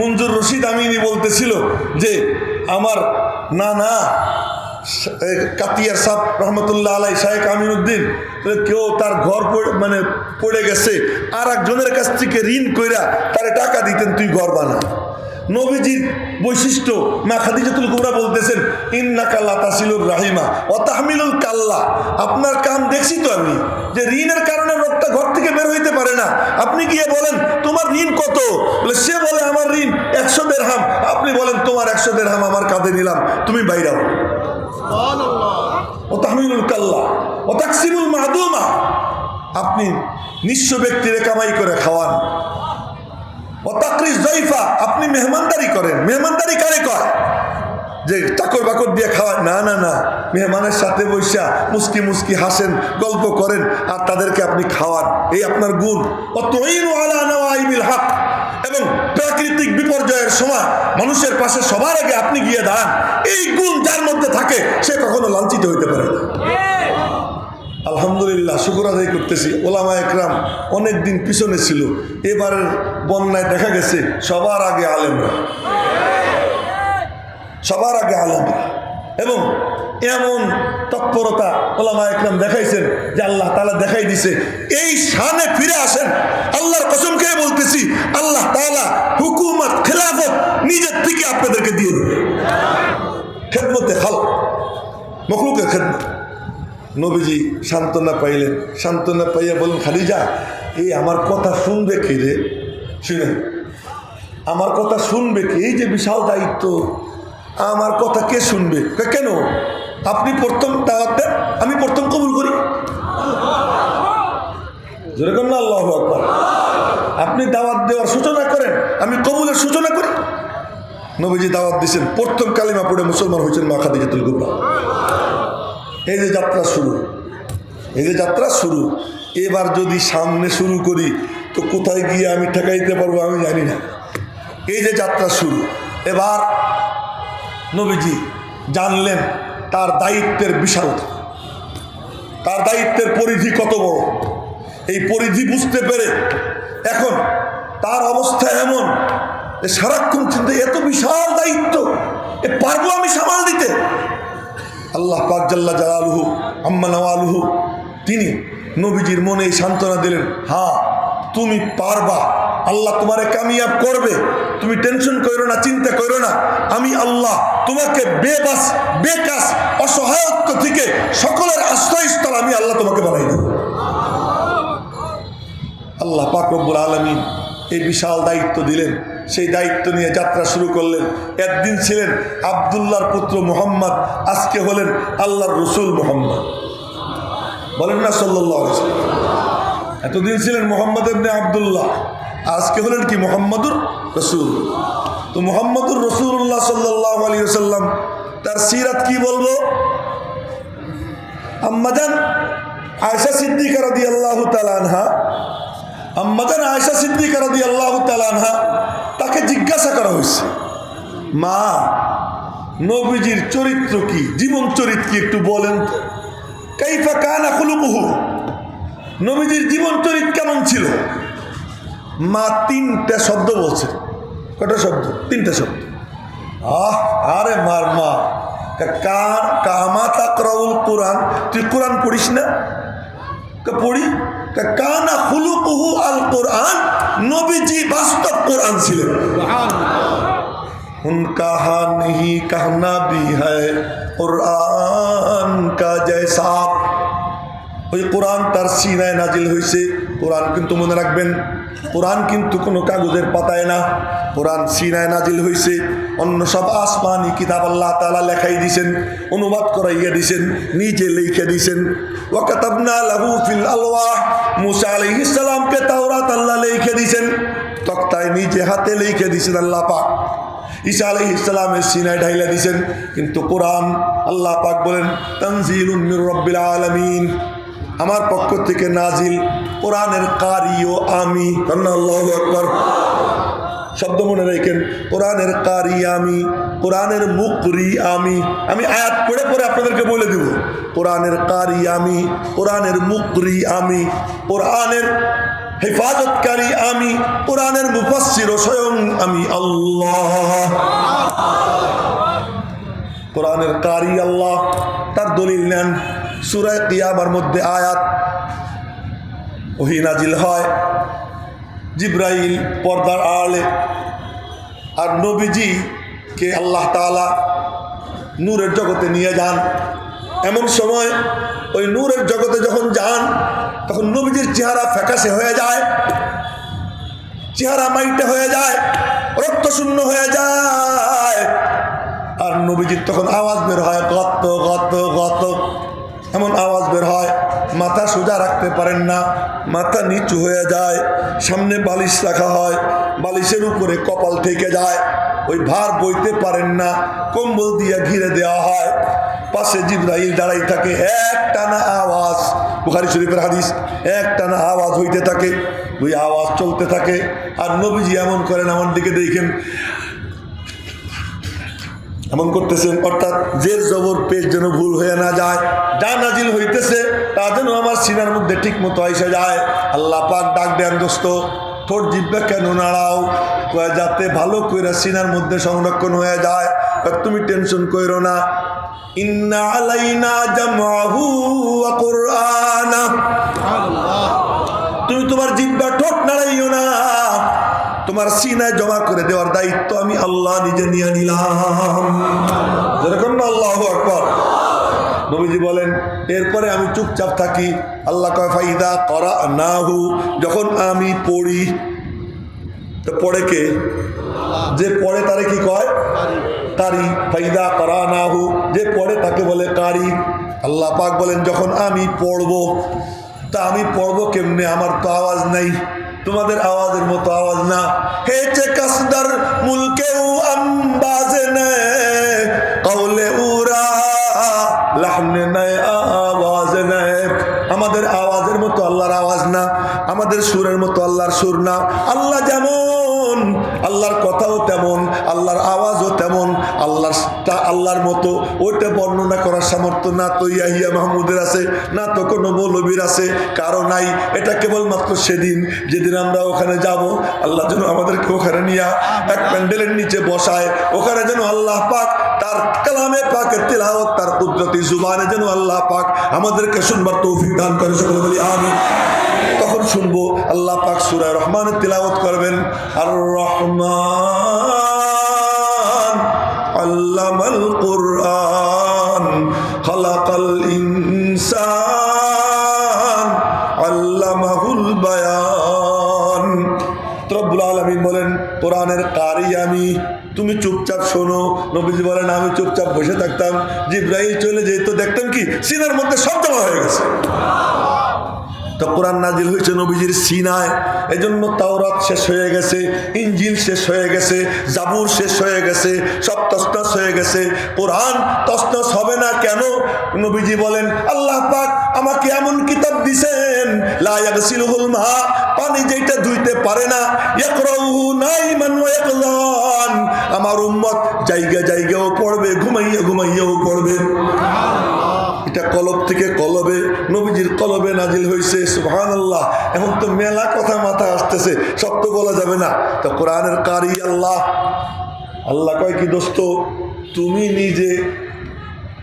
মঞ্জুর রশিদ আমিনি বলতেছিল যে আমার না না কাতিয়ার সাহ রহমতুল্লাহ আলাই শাহেক আমিনুদ্দিন কেউ তার ঘর মানে পড়ে গেছে আর একজনের কাছ থেকে ঋণ কইরা তারে টাকা দিতেন, তুই ঘর বানা। নবীজির বৈশিষ্ট্য। মা খাদিজাতুল কুবরা বলতেছেন ইন্না কাল্লা তাসিলুর রাহিমা ও তাহমিলুল কাল্লা। আপনার কাম দেখছি তো আমি, যে ঋণের কারণে লোকটা ঘর থেকে বের হইতে পারে না। আপনি গিয়ে বলেন, তোমার ঋণ কত? বলে, সে বলে, আমার ঋণ একশো দেড়হাম। আপনি বলেন, তোমার একশো দেড়হাম আমার কাঁধে নিলাম, তুমি বাইরাও ও তাহমিলুল কাল্লা ও তাকসিমুল মাহদুমা। আপনি নিঃস্ব ব্যক্তিরে কামাই করে খাওয়ান। জয়ফা আপনি মেহমানদারি করেন। মেহমানদারি কারে কয়? যে চাকর বাকর দিয়ে খাওয়ায়। না না না, মেহমানের সাথে বৈশা মুস্কি মুস্কি হাসেন, গল্প করেন, আর তাদেরকে আপনি খাওয়ান। এই আপনার গুণ। হক। এবং প্রাকৃতিক বিপর্যয়ের সময় মানুষের পাশে সবার আগে আপনি গিয়ে দাঁড়ান। এই গুণ যার মধ্যে থাকে, সে কখনো লাঞ্ছিত হইতে পারে না। আলহামদুলিল্লাহ, শুকুর আদায় করতেছি। ওলামা একরাম অনেক দিন পিছনে ছিল। এবারের বন্যায় দেখা গেছে, সবার আগে আলেমরা সবার আগে আলেমরা এবং এমন তৎপরতা ওলামা একরাম দেখাইছেন যে আল্লাহ তালা দেখাই দিছে। এই শানে ফিরে আসেন। আল্লাহর কসম খেয়ে বলতেছি, আল্লাহ তালা হুকুমত, খেলাফত নিজের থেকে আপনাদেরকে দিয়ে দেবে। খেদমতে খাল মখলুকের খেদমত। নবীজি সান্ত্বনা পাইলেন। সান্ত্বনা পাইয়া বললেন খালিজা এই আমার কথা শুনবে কে রে? শুনেন আমার কথা শুনবে কে? এই যে বিশাল দায়িত্ব, আমার কথা কে শুনবে? কেন? আপনি প্রথম দাওয়াত দেন, আমি প্রথম কবুল করি। যেরকম না, আল্লাহ আকবর। আপনি দাওয়াত দেওয়ার সূচনা করেন, আমি কবুলের সূচনা করি। নবীজি দাওয়াত দিয়েছেন প্রথম কালিমা পড়ে মুসলমান হয়েছেন মা খাদিজাতুল কুবরা। এই যে যাত্রা শুরু, এই যে যাত্রা শুরু, এবার যদি সামনে শুরু করি, তো কোথায় গিয়ে আমি ঠেকাইতে পারব আমি জানি না। এই যে যাত্রা শুরু, এবার নবীজি জানলেন তার দায়িত্বের বিশালতা। তার দায়িত্বের পরিধি কত বড়? এই পরিধি বুঝতে পেরে এখন তার অবস্থা এমন সারাক্ষণ চিন্তা এত বিশাল দায়িত্ব এ পারব আমি সামাল দিতে আল্লাহ পাক জাল্লা জালালুহু, আম্মা নওয়ালুহু। তিনি নবীজির মনে এই সান্ত্বনা দিলেন হ্যাঁ তুমি পারবা। আল্লাহ তোমারে কামিয়াব করবে। তুমি টেনশন করো না, চিন্তা করো না। আমি আল্লাহ তোমাকে বেবাস, বেকাস, অসহায়ত্ব থেকে সকলের আশ্রয়স্থল আমি আল্লাহ তোমাকে বানাই দেব। আল্লাহ পাক রব্বুল আলমিন এই বিশাল দায়িত্ব দিলেন। সেই দায়িত্ব নিয়ে যাত্রা শুরু করলেন। একদিন ছিলেন আবদুল্লাহর পুত্র মোহাম্মদ, আজকে হলেন আল্লাহর রসুল মোহাম্মদ। বলেন না সাল্লাহ এতদিন ছিলেন মোহাম্মদ এমনি আবদুল্লাহ, আজকে হলেন কি মোহাম্মদুর রসুল? তো মোহাম্মদুর রসুল্লাহ সাল্লাহ আলী সাল্লাম তার সিরাত কি বলব? আম্মাজান আয়সা সিদ্দিকা রাদি আল্লাহ তালানহা আম্মাজান আয়সা সিদ্দিকা রাদি আল্লাহ তালানহা তাকে জিজ্ঞাসা করা হয়েছে, মা, নবীজির চরিত্র কি? জীবন চরিত্র কি একটু বলেন তো। কাইফা কানা খুলুকুহু। নবীজির জীবন চরিত্র কেমন ছিল? মা, তিনটা শব্দ বলছে। কটা শব্দ? তিনটা শব্দ। আহ, আরে মার মা কান কামা তাকরাউল কোরআন? তুই কোরআন পড়িস না? পড়ি? কানা খুলুকুহু আল কোরআন নবীজি বাস্তব কোরআন ছিলেন उनका हाँ नहीं कहना भी है कुरान का जैसा ওই কোরআন তার সিনায় নাজিল হয়েছে কোরআন কিন্তু মনে রাখবেন, কোরআন কিন্তু কোনো কাগজের পাতায় না, কোরআন সিনায় নাজিল হয়েছে অন্য সব আসমানি কিতাব আল্লাহ তালা লেখাই দিছেন, অনুবাদ করাইয়া দিছেন, নিজে লিখে দিছেন। ওয়াকাতাবনা লাহু ফিল আলওয়াহ, মুসা আলাইহিস সালামকে তাওরাত আল্লাহ লিখে দিছেন, তক্তায় নিজে হাতে লিখে দিছেন আল্লাহ পাক। ঈসা আলাই ইসলামের সিনায় ঢাইলা দিছেন, কিন্তু কোরআন আল্লাহ পাক বলেন তনজিল রব্বিল আলমিন। আমার পক্ষ থেকে নাজিল কোরআনের কারিও আমি। আল্লাহ শব্দ মনে রেখেন, কোরআনের কারি আমি, কোরআনের মুকরি আমি। আমি আয়াত পড়ে পড়ে আপনাদেরকে বলে দেব, কোরআনের কারি আমি, কোরআনের মুকরি আমি, কোরআনের হেফাজতকারী আমি, কোরআনের মুফাসসির ও স্বয়ং আমি আল্লাহ। কোরআনের কারি আল্লাহ, তার দলিল নেন সুরায় কিয়ামার মধ্যে আয়াত ওহি নাজিল হয়। জিব্রাইল পর্দার আড়ালে। আর নবীজি কে আল্লাহ তাআলা নূরের জগতে নিয়ে যান। এমন সময় ওই নূরের জগতে যখন যান, তখন নবীজির চেহারা ফ্যাকাশে হয়ে যায়। চেহারা মাইটে হয়ে যায়, রক্ত শূন্য হয়ে যায়। আর নবীজির তখন আওয়াজ বের হয়, গত গত গত। এমন আওয়াজ বের হয়, মাথা সোজা রাখতে পারেন না, মাথা নিচু হয়ে যায়, সামনে বালিশ রাখা হয়, বালিশের উপরে কপাল থেকে যায়, ওই ভার বইতে পারেন না, কম্বল দিয়ে ঘিরে দেওয়া হয়, পাশে জিব্রাইল দাঁড়াই থাকে এক টানা আওয়াজ, বুখারি শরীফের হাদিস এক টানা আওয়াজ হইতে থাকে, ওই আওয়াজ চলতে থাকে, আর নবীজি এমন করেন, আমার দিকে দেখেন এমন করতেছেন অর্থাৎ যে জবর পেশ যেন ভুল হয়ে না যায়, যা নাজিল হইতেছে, তা যেন আমার সিনার মধ্যে ঠিক মতো এসে যায়। আল্লাহ পাক ডাক দেন, দোস্ত, তোর জিব্বা কেন নাড়াও? যাতে ভালো কইরা সিনার মধ্যে সংরক্ষণ হয়ে যায়। তুমি টেনশন কইরো না। ইন্না তুমি তোমার জিব্বা ঠোঁট নাড়াইও না। তোমার সিনায় জমা করে দেওয়ার দায়িত্ব আমি আল্লাহ নিজে নিয়ে নিলাম। যেরকম না, আল্লাহ আকবর। নবীজি বলেন, এরপরে আমি চুপচাপ থাকি। আল্লাহ কয় করা না হু যখন আমি পড়ি, তো পড়ে কে? যে পড়ে তারে কি কয়? কারি ফাইদা করা না হু যে পড়ে তাকে বলে কারি আল্লাহ পাক বলেন, যখন আমি পড়ব, তা আমি পড়ব কেমনে? আমার তো আওয়াজ নাই। তোমাদের আওয়াজের মতো আওয়াজ না। হেচে কাসদার কৌলে উরা, লাহনে আওয়াজ নেয় আমাদের আওয়াজের মতো আল্লাহর আওয়াজ না, আমাদের সুরের মতো আল্লাহর সুর না। আল্লাহ যেমন আল্লাহর কথাও তেমন, আল্লাহর আওয়াজও তেমন, আল্লাহর তা- আল্লাহর মতো ওইটা বর্ণনা করার সামর্থ্য না তো ইয়াহিয়া মাহমুদের আছে, না তো কোনো মৌলবীর আছে, কারও নাই। এটা কেবলমাত্র সেদিন, যেদিন আমরা ওখানে যাব, আল্লাহ যেন আমাদেরকে ওখানে নিয়ে এক প্যান্ডেলের নিচে বসায়, ওখানে যেন আল্লাহ পাক তার কালামে পাকের তেলাওয়াত, তার কুদরতি জুবানে যেন আল্লাহ পাক আমাদেরকে শুনবার তৌফিক দান করে। সকলে বলি আমি তখন শুনব আল্লাহ পাক সুরা রহমানের তিলাওয়াত করবেন। আর রহমান আল্লামাল কুরআন, খালাকাল ইনসান, আল্লামাহুল বায়ান। রব্বুল আলমিন বলেন, কোরআনের কারি আমি। তুমি চুপচাপ শোনো। নবীজি বলেন, আমি চুপচাপ বসে থাকতাম। জিব্রাহিল চলে যেত, দেখতাম কি? সিনার মধ্যে জমা হয়ে গেছে। তো কোরআন নাজিল হয়েছে নবীজির সিনায়। এজন্য তাওরাত শেষ হয়ে গেছে ইঞ্জিল শেষ হয়ে গেছে, জাবুর শেষ হয়ে গেছে, সব তসনস হয়ে গেছে। কোরআন তসনস হবে না কেন? নবীজি বলেন, আল্লাহ পাক আমাকে এমন কিতাব দিছেন, লা ইয়াগসিলুহুল মা, পানি যেটা ধুইতে পারে না ইয়াকযান আমার উম্মত জায়গা জায়গাও পড়বে, ঘুমাইয়া ঘুমাইয়াও পড়বে। এটা কলব থেকে কলবে, নবীজির কলবে নাজিল হয়েছে সুহান আল্লাহ এখন তো মেলা কথা মাথায় আসতেছে সব তো বলা যাবে না। তো কোরআনের কারি আল্লাহ। আল্লাহ কয় কি, দোস্ত, তুমি নিজে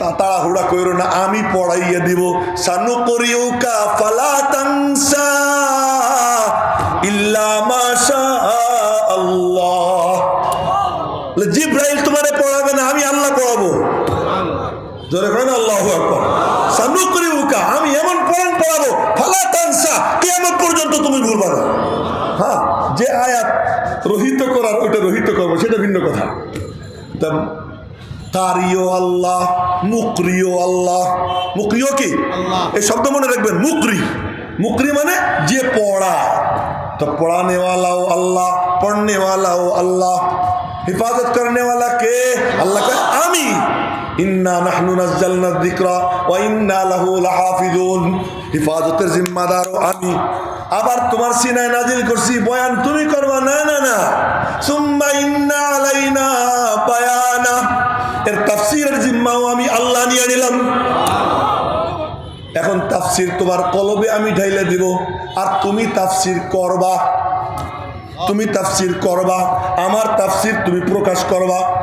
তা তাড়াহুড়া করো না, আমি পড়াইয়া দিব। সানু করিও কা ফালা তাংসা ইল্লা মাশা আল্লাহ জিব্রাইল তোমারে পড়াবে না আমি আল্লাহ পড়াবো জোরে করেন আল্লাহ আকবর। সামনে করে উকা আমি এমন পরম পড়াবো ফালা তানসা আমার পর্যন্ত তুমি ভুলবা না। হ্যাঁ যে আয়াত রহিত করার ওইটা রহিত করব সেটা ভিন্ন কথা। তা তারিও আল্লাহ মুকরিও আল্লাহ। মুকরিও কি? এই শব্দ মনে রাখবেন মুকরি। মুকরি মানে যে পড়া। তো পড়ানেওয়ালাও আল্লাহ পড়নেওয়ালাও আল্লাহ। হিফাজত করনেওয়ালা কে? আল্লাহ আমি। ইন্না নাহনু নাজ্জালনা যিকরা ওয়া ইন্না লাহু লাহাফিজুন। হিফাজতের জিম্মাদার আমি। আবার তোমার সিনায় নাজিল করছি, বয়ান তুমি করবা, না না না। সুম্মা ইন্না আলাইনা বায়ানা। এর তাফসিরের জিম্মাও আমি আল্লাহ নিয়ে নিলাম। এখন তাফসির তোমার কলবে আমি ঢাইলে দিব। আর তুমি তাফসির করবা। তুমি তাফসির করবা। আমার তাফসির তুমি প্রকাশ করবা।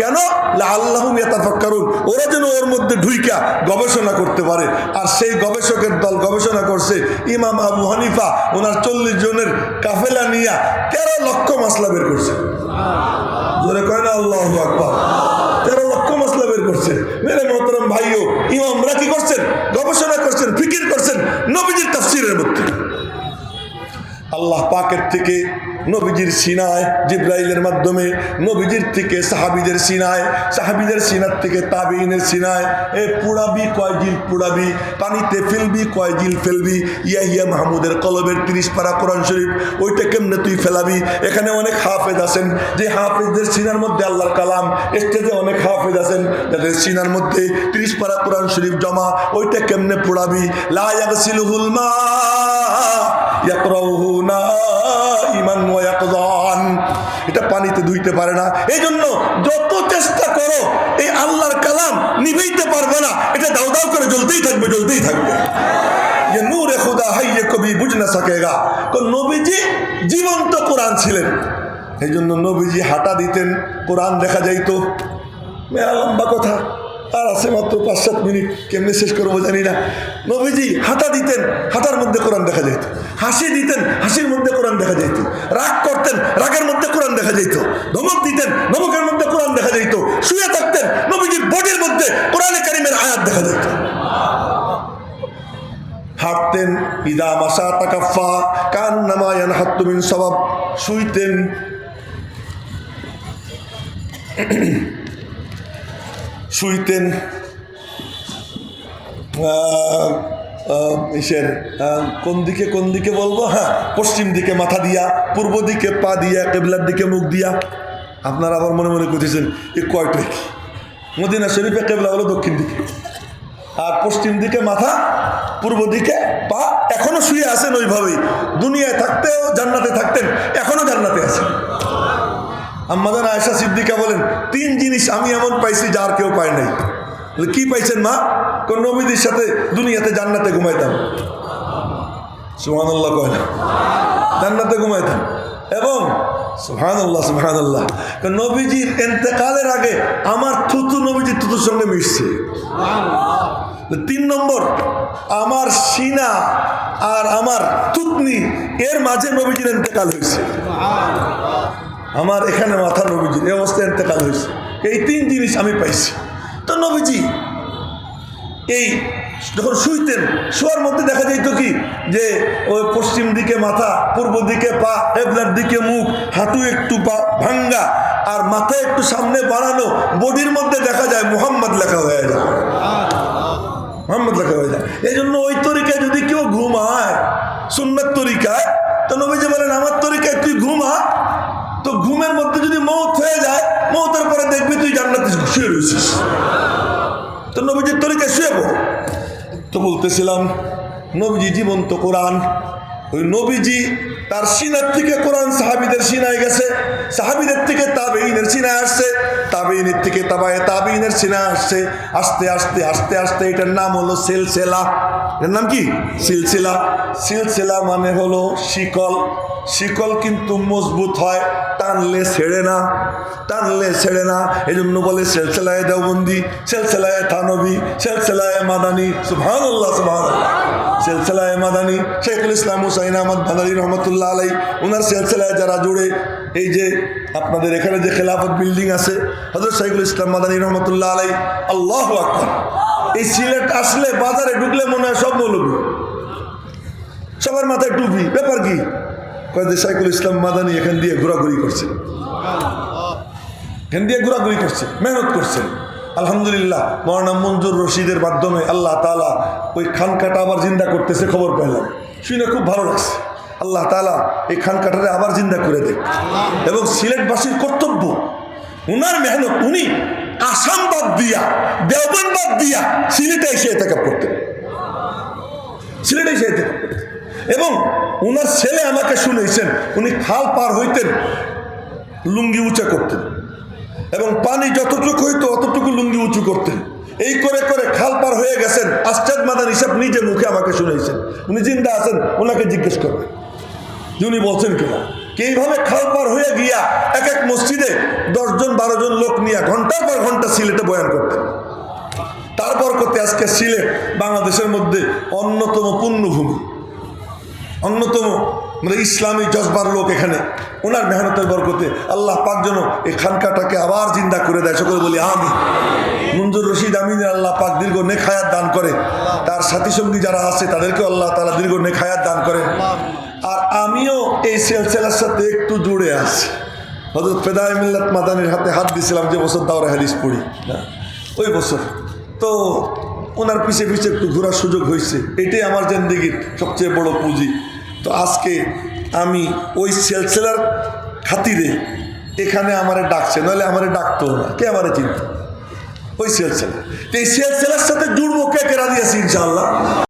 কেন? লাআল্লাহুম ইয়াতাফাক্কারুন। ওরা যেন ওর মধ্যে ঢুইকা গবেষণা করতে পারে। আর সেই গবেষকের দল গবেষণা করছে ইমাম আবু হানিফা, ওনার চল্লিশ জনের কাফেলা নিয়া তেরো লক্ষ মাসলা বের করছে। আল্লাহ আকবার। তেরো লক্ষ মশলা বের করছে। মেরে মহতরম ভাইও, ইমামরা কি করছেন? গবেষণা করছেন, ফিকির করছেন, নবীজির তাফসিরের মধ্যে। আল্লাহ পাকের থেকে নবীজির সিনায় জিব্রাইলের মাধ্যমে নবীজির থেকে সাহাবিদের সিনায়, সাহাবিদের সিনার থেকে তাবিনের সিনায়, এ পুড়াবি কয় জিল পুড়াবি, পানিতে ফেলবি কয় জিল ফেলবি ইয়া ইয়া মাহমুদের কলবের তিরিশ পারা কোরআন শরীফ, ওইটা কেমনে তুই ফেলাবি? এখানে অনেক হাফেজ আছেন, যে হাফেজদের সিনার মধ্যে আল্লাহর কালাম, স্টেজে অনেক হাফেজ আছেন, যাদের সিনার মধ্যে তিরিশ পারা কোরআন শরীফ জমা, ওইটা কেমনে পোড়াবি? লা ইয়াগসিলুহুল মা, ইয়াকরাউহু ইয়াকযান এটা পানিতে ধুইতে পারে না। এই জন্য যত চেষ্টা করো, এই আল্লাহর কালাম নিভেইতে পারবে না। এটা দাও দাও করে জ্বলতেই থাকবে জ্বলতেই থাকবে। যে নূরে খুদা হাইয়ে কবি বুঝ না নবীজি জীবন্ত কোরআন ছিলেন। এই জন্য নবীজি হাঁটা দিতেন। কোরআন দেখা যাইতো। মেলা লম্বা কথা। আর আছে মাত্র পাঁচ সাত মিনিট। কেমনে শেষ করব জানি না। নবীজি হাঁটা দিতেন, হাঁটার মধ্যে কোরআন দেখা যেত হাসি দিতেন, হাসির মধ্যে কোরআন দেখা যেত রাগ করতেন, রাগের মধ্যে কোরআন দেখা যেত ধমক দিতেন, ধমকের মধ্যে কোরআন দেখা যেত শুয়ে থাকতেন, নবীজির বডির মধ্যে কোরআনে কারিমের আয়াত দেখা যেত হাঁটতেন, ইদা মাসা তাকাফা কান নামায়ান হাত্তুমিন সবাব। শুইতেন। শুইতেন। ইসের কোন দিকে কোন দিকে বলব? হ্যাঁ পশ্চিম দিকে মাথা দিয়া, পূর্ব দিকে পা দিয়া, কেবলার দিকে মুখ দিয়া। আপনারা আবার মনে মনে করতেছেন এ কয়টা কি মদিনা শরীফে কেবলা হলো দক্ষিণ দিকে। আর পশ্চিম দিকে মাথা, পূর্ব দিকে পা, এখনও শুয়ে আছেন ওইভাবেই। দুনিয়ায় থাকতেও জান্নাতে থাকতেন, এখনও জান্নাতে আছেন। আমাদের আয়সা সিদ্দিকা বলেন, তিন জিনিস আমি এমন পাইছি যার কেউ পায় নাই। কি পাইছেন মা? কোন নবীদের সাথে দুনিয়াতে জান্নাতে ঘুমাইতাম? সুহান আল্লাহ কয় না। জান্নাতে ঘুমাইতাম। এবং সুহান আল্লাহ সুহান আল্লাহ নবীজির এতেকালের আগে আমার থুতু নবীজির থুতুর সঙ্গে মিশছে। তিন নম্বর, আমার সিনা আর আমার তুতনি এর মাঝে নবীজির এতেকাল হয়েছে। আমার এখানে মাথা নবীজির এই অবস্থায় এতেকাল হয়েছে। এই তিন জিনিস আমি পাইছি। তো নবীজি, এই যখন শুইতেন, শোয়ার মধ্যে দেখা যেত কি? যে ওই পশ্চিম দিকে মাথা, পূর্ব দিকে পা এবলার দিকে মুখ, হাঁটু একটু ভাঙ্গা, আর মাথা একটু সামনে বাড়ানো, বডির মধ্যে দেখা যায় মোহাম্মদ লেখা হয়ে যায়। মোহাম্মদ লেখা হয়ে যায়। এই জন্য ওই তরিকায় যদি কেউ ঘুমায় সুন্নার তরিকায়, তো নবীজি বলেন, আমার তরিকায় তুই ঘুমা। তো ঘুমের মধ্যে যদি মৌত হয়ে যায়, মৌতের পরে দেখবি তুই জান্নাতে শুয়ে রয়েছিস। তো নবীজির তরিকায় শুয়ে পড়। তো বলতেছিলাম, নবীজি জীবন্ত কোরআন ওই নবীজি তার সিনার থেকে কোরআন সাহাবিদের সিনায় গেছে, সাহাবিদের থেকে তাবেইনের সিনায় আসছে তাবেইনের থেকে তাবায় তাবেইনের সিনায় আসছে, আস্তে আস্তে আস্তে আস্তে এটার নাম হলো সিলসিলা। এর নাম কি? সিলসিলা। সিলসিলা মানে হলো শিকল। শিকল কিন্তু মজবুত হয়, টানলে ছেড়ে না, টানলে ছেড়ে না। এই জন্য বলে সেলসেলায় দেওবন্দি, সেলসেলায় থানবি, সেলসেলায় মাদানি আল্লাহ সুবহান সেলসেলায় মাদানি, শেখুল ইসলাম হুসাইন আহমদ ভাদানি রহমতুল্লাহ আলাই ওনার সেলসেলায় যারা জুড়ে, এই যে আপনাদের এখানে যে খেলাফত বিল্ডিং আছে হজরত শাহিকুল ইসলাম মাদানী রহমতুল্লাহ আলাই আল্লাহ আকবর। এই সিলেট আসলে বাজারে ঢুকলে মনে হয় সব মৌলবী। সবার মাথায় টুপি, ব্যাপার কি? কয় যে শাইকুল ইসলাম মাদানি এখান দিয়ে ঘোরাঘুরি করছে। এখান দিয়ে ঘোরাঘুরি করছে, মেহনত করছে। আলহামদুলিল্লাহ, মৌলানা মঞ্জুর রশিদের মাধ্যমে আল্লাহ তালা ওই খানকাটা আবার জিন্দা করতেছে খবর পেলাম। শুনে খুব ভালো লাগছে। আল্লাহ তালা এই খানকাটারে আবার জিন্দা করে দেখ। এবং সিলেটবাসীর কর্তব্য, উনার মেহনত, উনি আসাম বাদ দিয়া দেওবন বাদ দিয়া সিলেটে এসে এতে করতেন। সিলেটে এসে এতে এবং উনার ছেলে আমাকে শুনেছেন উনি খাল পার হইতেন, লুঙ্গি উঁচা করতেন। এবং পানি যতটুকু হইতো অতটুকু লুঙ্গি উঁচু করতেন। এই করে করে খাল পার হয়ে গেছেন। আশ্চাদ মাদান হিসাব নিজে মুখে আমাকে শুনেছেন উনি জিন্দা আছেন, ওনাকে জিজ্ঞেস করবেন। যে উনি বলছেন কিনা? এইভাবে খাল পার হয়ে গিয়া এক এক মসজিদে দশজন বারো জন লোক নিয়ে ঘণ্টার পর ঘণ্টা সিলেটে বয়ান করতেন। তারপর করতে আজকে সিলেট বাংলাদেশের মধ্যে অন্যতম পুণ্যভূমি অন্যতম মানে ইসলামী জজবার লোক এখানে। ওনার মেহনতের বরকতে আল্লাহ পাক যেন এই খানকাটাকে আবার জিন্দা করে দেয়। সকলে বলি আমি মঞ্জুর রশিদ আমিনের আল্লাহ পাক দীর্ঘ নেখায়াত দান করে। তার সাথী সঙ্গী যারা আছে তাদেরকে আল্লাহ তালা দীর্ঘ নেখায়াত দান করে আর আমিও এই সিলসিলার সাথে একটু জুড়ে আছি। হজরত ফেদায় মিল্লাত মাদানির হাতে হাত দিয়েছিলাম যে বছর দাওরা হাদিস পড়ি। ওই বছর। তো ওনার পিছে পিছে একটু ঘোরার সুযোগ হয়েছে। এটাই আমার জিন্দগির সবচেয়ে বড় পুঁজি। তো আজকে আমি ওই সেলসেলার খাতিরে এখানে আমারে ডাকছে নাহলে আমারে ডাকতো না। কে আমারে চিনত? ওই সেলসেলার এই সেলসেলার সাথে জুড়বো কে কেরা দিয়েছি আছি ইনশাআল্লাহ?